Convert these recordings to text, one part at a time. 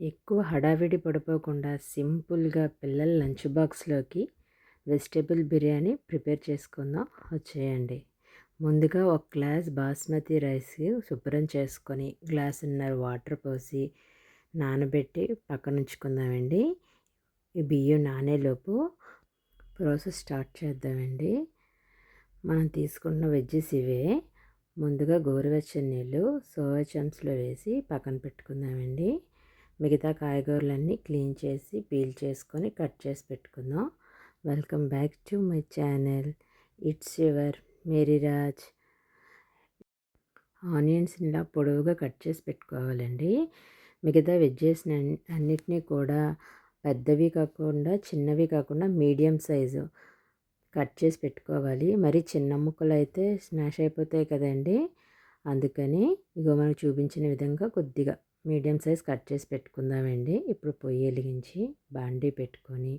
ఎక్కువ హడావిడి పడిపోకుండా సింపుల్గా పిల్లల లంచ్ బాక్స్లోకి వెజిటేబుల్ బిర్యానీ ప్రిపేర్ చేసుకుందాం. వచ్చేయండి. ముందుగా ఒక గ్లాస్ బాస్మతి రైస్ శుభ్రం చేసుకొని గ్లాసున్నర వాటర్ పోసి నానబెట్టి పక్కన ఉంచుకుందామండి ఈ బియ్యం నానేలోపు ప్రాసెస్ స్టార్ట్ చేద్దామండి. మనం తీసుకున్న వెజ్జెస్ ఇవే. ముందుగా గోరువెచ్చని నీళ్ళు సోయా చంక్స్లో వేసి పక్కన పెట్టుకుందామండి. మిగతా కాయగూరలన్నీ క్లీన్ చేసి పీల్ చేసుకొని కట్ చేసి పెట్టుకుందాం. Welcome back to my channel. It's your Maryraj ఆనియన్స్ని ఇలా పొడవుగా కట్ చేసి పెట్టుకోవాలండి. మిగతా వెజ్జెస్ అన్నిటినీ కూడా పెద్దవి కాకుండా చిన్నవి కాకుండా మీడియం సైజు కట్ చేసి పెట్టుకోవాలి. మరి చిన్న ముక్కలు అయితే స్మాష్ అయిపోతాయి కదండి. అందుకని ఇగో మనకు చూపించిన విధంగా కొద్దిగా మీడియం సైజ్ కట్ చేసి పెట్టుకుందామండి. ఇప్పుడు పొయ్యి వెలిగించి బాండీ పెట్టుకొని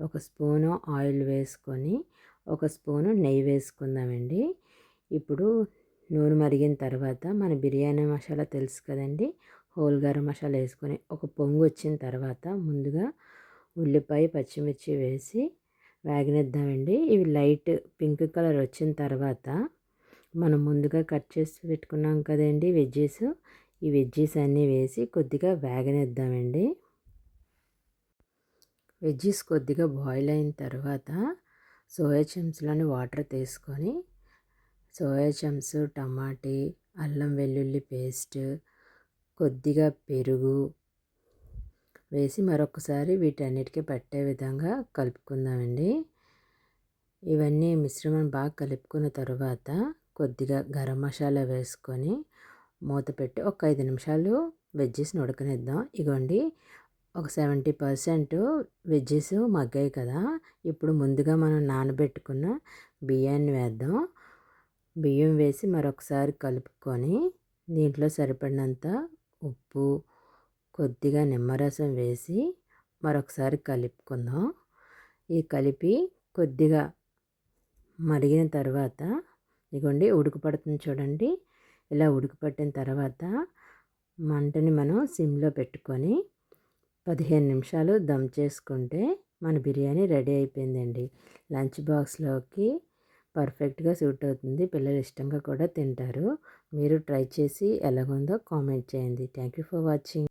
ఒక స్పూను ఆయిల్ వేసుకొని ఒక స్పూను నెయ్యి వేసుకుందామండి. ఇప్పుడు నూనె మరిగిన తర్వాత మన బిర్యానీ మసాలా తెలుసు కదండి. హోల్ గరం మసాలా వేసుకొని ఒక పొంగు వచ్చిన తర్వాత ముందుగా ఉల్లిపాయ పచ్చిమిర్చి వేసి వేగనిద్దామండి. ఇవి లైట్ పింక్ కలర్ వచ్చిన తర్వాత మనం ముందుగా కట్ చేసి పెట్టుకున్నాం కదండి వెజ్జెస్. ఈ వెజ్జీస్ అన్నీ వేసి కొద్దిగా వేగనిద్దామండి. వెజ్జీస్ కొద్దిగా బాయిల్ అయిన తర్వాత సోయా చంక్స్లోని వాటర్ తీసుకొని సోయా చంక్స్ టమాటీ అల్లం వెల్లుల్లి పేస్ట్ కొద్దిగా పెరుగు వేసి మరొకసారి వీటన్నిటికీ పట్టే విధంగా కలుపుకుందామండి. ఇవన్నీ మిశ్రమం బాగా కలుపుకున్న తర్వాత కొద్దిగా గరం మసాలా వేసుకొని మూత పెట్టి ఒక ఐదు నిమిషాలు వెజ్జెస్ని ఉడకనిద్దాం. ఇగోండి ఒక సెవెంటీ పర్సెంట్ వెజ్జెస్ మగ్గాయి కదా. ఇప్పుడు ముందుగా మనం నానబెట్టుకున్న బియ్యాన్ని వేద్దాం. బియ్యం వేసి మరొకసారి కలుపుకొని దీంట్లో సరిపడినంత ఉప్పు కొద్దిగా నిమ్మరసం వేసి మరొకసారి కలుపుకుందాం. ఈ కలిపి కొద్దిగా మరిగిన తర్వాత ఇగోండి ఉడుకుపడుతుంది చూడండి. ఇలా ఉడికిపట్టిన తర్వాత మంటని మనం సిమ్లో పెట్టుకొని పదిహేను నిమిషాలు దమ్ చేసుకుంటే మన బిర్యానీ రెడీ అయిపోయిందండి. లంచ్ బాక్స్లోకి పర్ఫెక్ట్గా సూట్ అవుతుంది. పిల్లలు ఇష్టంగా కూడా తింటారు. మీరు ట్రై చేసి ఎలాగుందో కామెంట్ చేయండి. Thank you for watching.